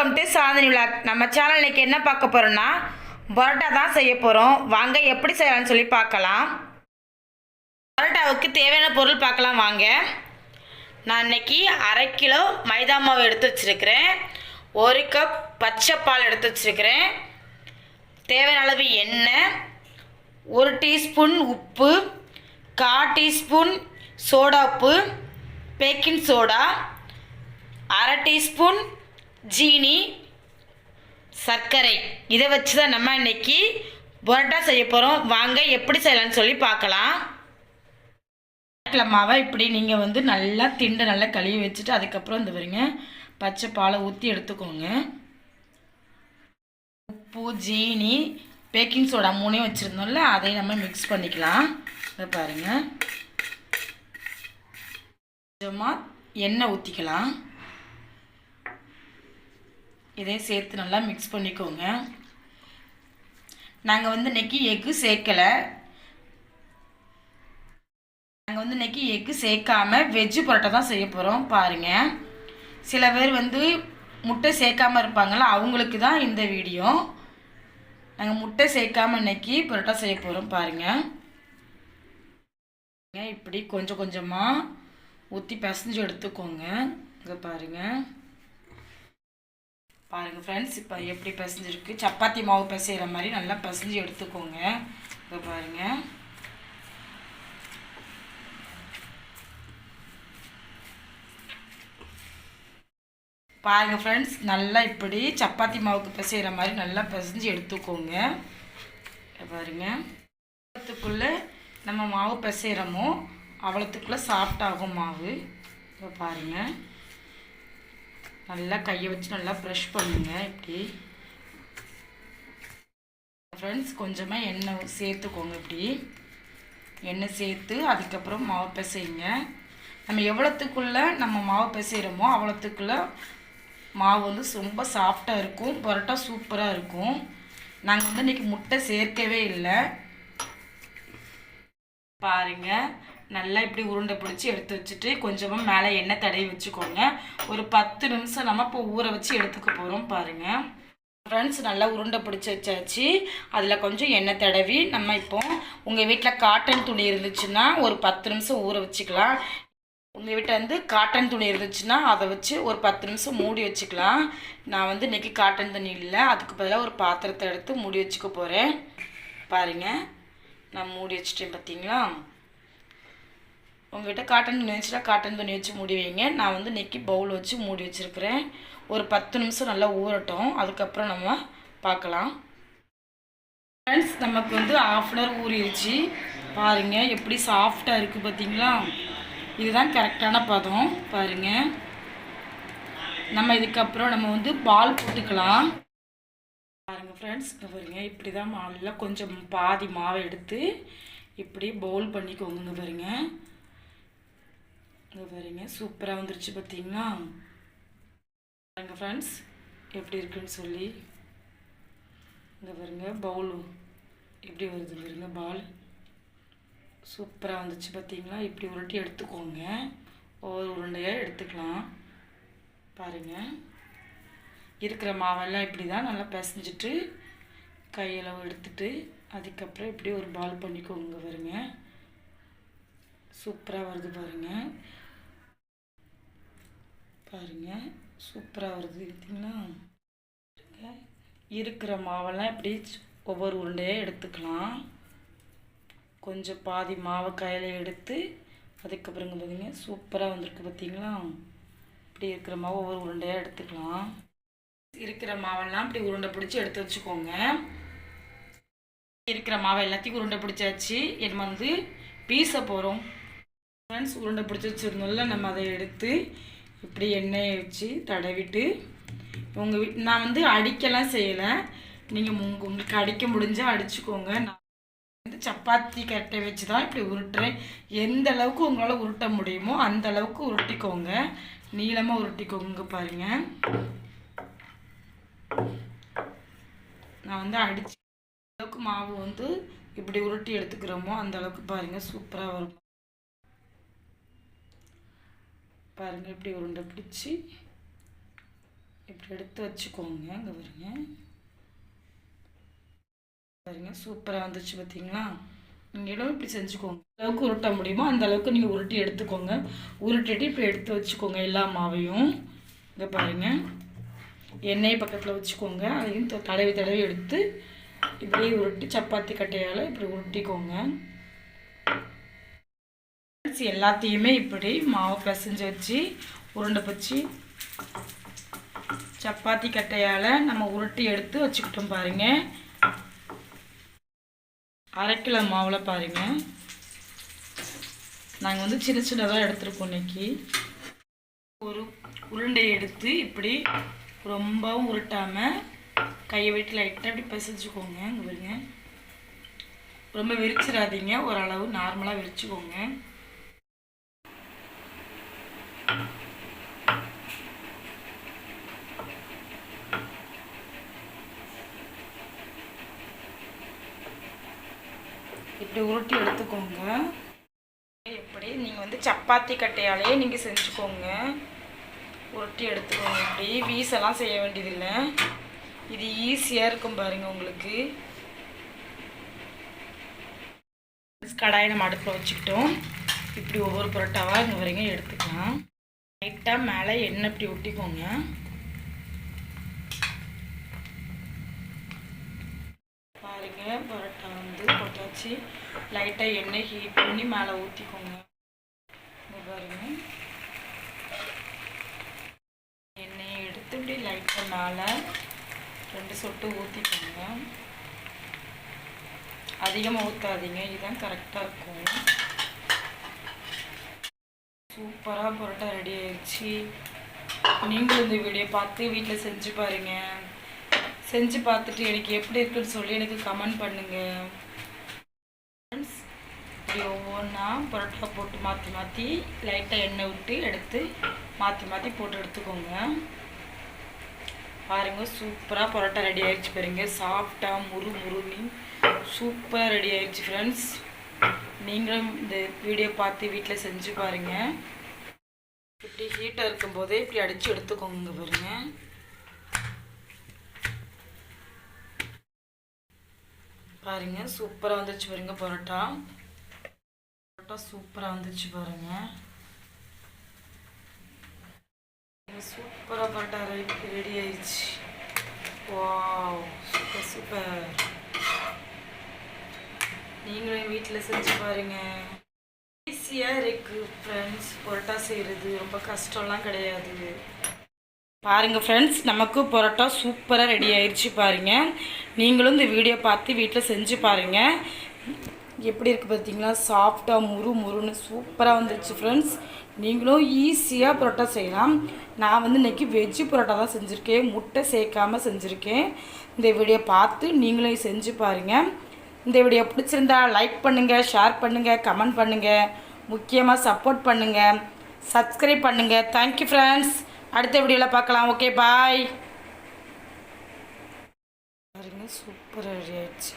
Welcome to சாதனை விழாக் நம்ம channel இன்னைக்கு என்ன பார்க்க போகிறோம்னா பரோட்டா தான் செய்ய போகிறோம் வாங்க எப்படி செய்யலாம்னு சொல்லி பார்க்கலாம். பரோட்டாவுக்கு தேவையான பொருள் பார்க்கலாம் வாங்க. நான் இன்றைக்கி அரை கிலோ மைதா மாவு எடுத்து வச்சுருக்கிறேன். ஒரு கப் பச்சை பால் எடுத்து வச்சுருக்கிறேன். தேவையான அளவு எண்ணெய் ஒரு டீஸ்பூன் உப்பு கா டீஸ்பூன் சோடா உப்பு பேக்கிங் சோடா அரை டீஸ்பூன் ஜீனி சர்க்கரை. இதை வச்சு தான் நம்ம இன்னைக்கு புரோட்டா செய்ய போகிறோம் வாங்க எப்படி செய்யலாம்னு சொல்லி பார்க்கலாம். கடலை மாவை இப்படி நீங்கள் வந்து நல்லா திண்டு நல்லா கழுவி வச்சுட்டு அதுக்கப்புறம் இந்த வரீங்க பச்சை பாலை ஊற்றி எடுத்துக்கோங்க. உப்பு ஜீனி பேக்கிங் சோடா மூணையும் வச்சுருந்தோம்ல அதையும் நம்ம மிக்ஸ் பண்ணிக்கலாம். இதை பாருங்கள் கொஞ்சமாக எண்ணெய் ஊற்றிக்கலாம் இதையும் சேர்த்து நல்லா மிக்ஸ் பண்ணிக்கோங்க. நாங்கள் வந்து இன்னைக்கு எக்கு சேர்க்கலை. நாங்கள் வந்து இன்னைக்கு எக்கு சேர்க்காம வெஜ்ஜு பரோட்டா தான் செய்ய போகிறோம் பாருங்கள் சில பேர் வந்து முட்டை சேர்க்காம இருப்பாங்கள அவங்களுக்கு தான் இந்த வீடியோ. நாங்கள் முட்டை சேர்க்காமல் இன்னைக்கு பரோட்டா செய்ய போகிறோம் பாருங்கள் இப்படி கொஞ்சம் கொஞ்சமாக ஊற்றி பிசைஞ்சு எடுத்துக்கோங்க. இங்கே பாருங்கள் பாருங்கள் ஃப்ரெண்ட்ஸ் இப்போ எப்படி பிசைஞ்சிருக்கு? சப்பாத்தி மாவு பிசைகிற மாதிரி நல்லா பிசைஞ்சு எடுத்துக்கோங்க. இப்போ பாருங்கள் பாருங்கள் ஃப்ரெண்ட்ஸ் நல்லா இப்படி சப்பாத்தி மாவுக்கு பிசைகிற மாதிரி நல்லா பிசைஞ்சு எடுத்துக்கோங்க. பாருங்கள் அவ்வளோத்துக்குள்ளே நம்ம மாவு பிசைகிறோமோ அவ்வளோத்துக்குள்ளே சாஃப்ட் ஆகும் மாவு. இப்போ பாருங்கள் நல்லா கையை வச்சு நல்லா ப்ரெஷ் பண்ணுங்க இப்படி. ஃப்ரெண்ட்ஸ் கொஞ்சமாக எண்ணெய் சேர்த்துக்கோங்க இப்படி. எண்ணெய் சேர்த்து அதுக்கப்புறம் மாவு பிசைங்க. நம்ம எவ்வளோத்துக்குள்ளே நம்ம மாவு பிசைகிறோமோ அவ்வளோத்துக்குள்ளே மாவு வந்து ரொம்ப சாஃப்டாக இருக்கும் பரோட்டா சூப்பராக இருக்கும். நாங்கள் வந்து இன்றைக்கி முட்டை சேர்க்கவே இல்லை. பாருங்கள் நல்லா இப்படி உருண்டை பிடிச்சி எடுத்து வச்சுட்டு கொஞ்சமாக மேலே எண்ணெய் தடவி வச்சுக்கோங்க. ஒரு பத்து நிமிஷம் நம்ம இப்போ ஊற வச்சு எடுத்துக்க போகிறோம் பாருங்கள் ஃப்ரெண்ட்ஸ் நல்லா உருண்டை பிடிச்சி வச்சாச்சு. அதில் கொஞ்சம் எண்ணெய் தடவி நம்ம இப்போ உங்கள் வீட்டில் காட்டன் துணி இருந்துச்சுன்னா ஒரு பத்து நிமிஷம் ஊற வச்சுக்கலாம். உங்கள் வீட்டில் வந்து காட்டன் துணி இருந்துச்சுன்னா அதை வச்சு ஒரு பத்து நிமிஷம் மூடி வச்சுக்கலாம். நான் வந்து இன்றைக்கி காட்டன் துணி இல்லை. அதுக்கு பதிலாக ஒரு பாத்திரத்தை எடுத்து மூடி வச்சுக்க போகிறேன் பாருங்கள் நான் மூடி வச்சுட்டேன் பார்த்தீங்களா உங்கள்கிட்ட காட்டன் துணி வச்சுட்டா காட்டன் துணி வச்சு மூடி வைங்க. நான் வந்து நெக்கி பவுல் வச்சு மூடி வச்சுருக்கிறேன். ஒரு பத்து நிமிஷம் நல்லா ஊறட்டும். அதுக்கப்புறம் நம்ம பார்க்கலாம். ஃப்ரெண்ட்ஸ் நமக்கு வந்து ஆஃப் அன் ஹவர் ஊறிடுச்சு. பாருங்கள் எப்படி சாஃப்டாக இருக்குது பார்த்தீங்களா இதுதான் கரெக்டான பதம். பாருங்கள் நம்ம இதுக்கப்புறம் நம்ம வந்து பால் போட்டுக்கலாம். பாருங்கள் ஃப்ரெண்ட்ஸ் பாருங்க இப்படி தான் மாவில் கொஞ்சம் பாதி மாவை எடுத்து இப்படி பவுல் பண்ணிக்கோங்க பாருங்கள் இது பாருங்க சூப்பராக வந்துருச்சு பார்த்தீங்களா பாருங்கள் ஃப்ரெண்ட்ஸ் எப்படி இருக்குன்னு சொல்லி. இங்கே பாருங்க பவுல் எப்படி வருது பாருங்க பால் சூப்பராக வந்துச்சு பார்த்தீங்களா இப்படி உருட்டி எடுத்துக்கோங்க. ஒவ்வொரு உருண்டையாக எடுத்துக்கலாம். பாருங்கள் இருக்கிற மாவெல்லாம் இப்படி தான் நல்லா பிசைஞ்சிட்டு கையளவு எடுத்துட்டு அதுக்கப்புறம் இப்படி ஒரு பால் பண்ணிக்கோங்க பாருங்க. சூப்பராக வருது பாருங்கள் பாருங்க. சூப்பராக வருது. பார்த்தீங்களா இருக்கிற மாவெல்லாம் இப்படி ஒவ்வொரு உருண்டையாக எடுத்துக்கலாம். கொஞ்சம் பாதி மாவை கையில் எடுத்து அதுக்கப்புறங்க பார்த்திங்க சூப்பராக வந்திருக்கு பார்த்திங்களா இப்படி இருக்கிற மாவு ஒவ்வொரு உருண்டையாக எடுத்துக்கலாம். இருக்கிற மாவெல்லாம் இப்படி உருண்டை பிடிச்சி எடுத்து வச்சுக்கோங்க. இருக்கிற மாவை எல்லாத்தையும் உருண்டை பிடிச்சாச்சு. நம்ம வந்து பீச போகிறோம் ஃப்ரெண்ட்ஸ் உருண்டை பிடிச்சி வச்சுருந்தோம்ல நம்ம அதை எடுத்து இப்படி எண்ணெயை வச்சு தடவிட்டு உங்கள் வீட் நான் வந்து அடிக்கலாம் செய்யலை. நீங்கள் உங்க உங்களுக்கு அடிக்க முடிஞ்சால் அடிச்சுக்கோங்க. நான் வந்து சப்பாத்தி கட்டை வச்சு தான் இப்படி உருட்டுறேன். எந்த அளவுக்கு உங்களால் உருட்ட முடியுமோ அந்த அளவுக்கு உருட்டிக்கோங்க. நீளமாக உருட்டிக்கோங்க பாருங்கள் நான் வந்து அடிச்சு அளவுக்கு மாவு வந்து இப்படி உருட்டி எடுத்துக்கிறோமோ அந்த அளவுக்கு பாருங்கள் சூப்பராக வரும். பாருங்கள் இப்படி உருண்டை பிடிச்சி இப்படி எடுத்து வச்சுக்கோங்க இங்கே வருங்க பாருங்க சூப்பராக வந்துச்சு பார்த்தீங்களா நீங்களும் இப்படி செஞ்சுக்கோங்க. அளவுக்கு உருட்ட முடியுமோ அந்த அளவுக்கு நீங்கள் உருட்டி எடுத்துக்கோங்க. உருட்டிட்டு இப்படி எடுத்து வச்சுக்கோங்க எல்லா மாவையும். இங்கே பாருங்கள் எண்ணெய் பக்கத்தில் வச்சுக்கோங்க. அதையும் த- தடவி தடவி எடுத்து இப்படியே உருட்டி சப்பாத்தி கட்டையால் இப்படி உருட்டிக்கோங்க. எல்லாத்தையுமே இப்படி மாவு பிசைஞ்சு வச்சு உருண்டை பச்சு சப்பாத்தி கட்டையால் நம்ம உருட்டி எடுத்து வச்சுக்கிட்டோம் பாருங்க. அரை கிலோ மாவில் பாருங்க. நாங்கள் வந்து சின்ன சின்னதாக எடுத்துருக்கோம் இன்னைக்கு. ஒரு உருண்டை எடுத்து இப்படி ரொம்பவும் உருட்டாமல் கையை விட்டு லைட்டாக இப்படி பிசைஞ்சுக்கோங்க. இங்கே பாருங்க. ரொம்ப விரிச்சிடாதீங்க. ஓரளவு நார்மலாக விரிச்சுக்கோங்க. இப்படி உருட்டி எடுத்துக்கோங்க. எப்படி? நீங்கள் வந்து சப்பாத்தி கட்டையாலே நீங்கள் செஞ்சுக்கோங்க. உருட்டி எடுத்துக்கோங்க. இப்படி வீசெல்லாம் செய்ய வேண்டியதில்லை. இது ஈஸியாக இருக்கும் பாருங்கள் உங்களுக்கு. கடாயை நம்ம அடுப்பில் வச்சுக்கிட்டோம். இப்படி ஒவ்வொரு புரோட்டாவாக இங்கே வரைக்கும் எடுத்துக்கலாம். லைட்டாக மேலே எண்ணெய் இப்படி ஒட்டிக்கோங்க பாருங்க பரோட்டா வந்து போட்டாச்சு. லைட்டாக எண்ணெய் ஹீட் பண்ணி மேலே ஊற்றிக்கோங்க பாருங்க. எண்ணெயை எடுத்து இப்படி லைட்டாக மேலே ரெண்டு சொட்டு ஊற்றிக்கோங்க அதிகமாக ஊற்றாதீங்க இதுதான் கரெக்டாக இருக்கும். சூப்பராக பரோட்டா ரெடி ஆயிடுச்சு. நீங்களும் இந்த வீடியோ பார்த்து வீட்டில் செஞ்சு பாருங்கள் செஞ்சு பார்த்துட்டு எனக்கு எப்படி இருக்குன்னு சொல்லி எனக்கு கமெண்ட் பண்ணுங்கள் இப்படி ஒவ்வொன்றா பரோட்டா போட்டு மாற்றி மாற்றி லைட்டாக எண்ணெய் விட்டு எடுத்து மாற்றி மாற்றி போட்டு எடுத்துக்கோங்க. பாருங்க சூப்பராக பரோட்டா ரெடி ஆயிடுச்சு பாருங்க. சாஃப்டாக முறு முருன்னு சூப்பராக ரெடி ஆயிடுச்சு ஃப்ரெண்ட்ஸ் நீங்களும் இந்த வீடியோ பார்த்து வீட்டில் செஞ்சு பாருங்கள் இப்படி ஹீட்டாக இருக்கும்போதே இப்படி அடித்து எடுத்துக்கோங்க பாருங்கள் பாருங்கள் சூப்பராக வந்துச்சு பாருங்கள் பரோட்டா. பரோட்டா சூப்பராக வந்துச்சு பாருங்க சூப்பராக பரோட்டா ரெடி ரெடி ஆயிடுச்சு வாவ் சூப்பர் சூப்பர் நீங்களும் வீட்டில் செஞ்சு பாருங்க ஈஸியாக இருக்கு ஃப்ரெண்ட்ஸ் பரோட்டா செய்கிறது ரொம்ப கஷ்டம்லாம் கிடையாது பாருங்கள் ஃப்ரெண்ட்ஸ் நமக்கு பரோட்டா சூப்பராக ரெடி ஆயிடுச்சு பாருங்கள் நீங்களும் இந்த வீடியோ பார்த்து வீட்டில் செஞ்சு பாருங்கள் எப்படி இருக்குது பார்த்தீங்களா? சாஃப்டாக முறு முறுன்னு சூப்பராக வந்துருச்சு ஃப்ரெண்ட்ஸ் நீங்களும் ஈஸியாக பரோட்டா செய்யலாம். நான் வந்து இன்றைக்கி வெஜ்ஜு பரோட்டா தான் செஞ்சுருக்கேன். முட்டை சேர்க்காமல் செஞ்சுருக்கேன். இந்த வீடியோ பார்த்து நீங்களும் செஞ்சு பாருங்கள் இந்த வீடியோ பிடிச்சிருந்தா லைக் பண்ணுங்கள் ஷேர் பண்ணுங்கள் கமெண்ட் பண்ணுங்கள் முக்கியமாக சப்போர்ட் பண்ணுங்கள் சப்ஸ்கிரைப் பண்ணுங்கள் தேங்க்யூ ஃப்ரெண்ட்ஸ் அடுத்த வீடியோவில் பார்க்கலாம். ஓகே பாய் பாருங்கள் சூப்பராக ரெடி ஆயிடுச்சு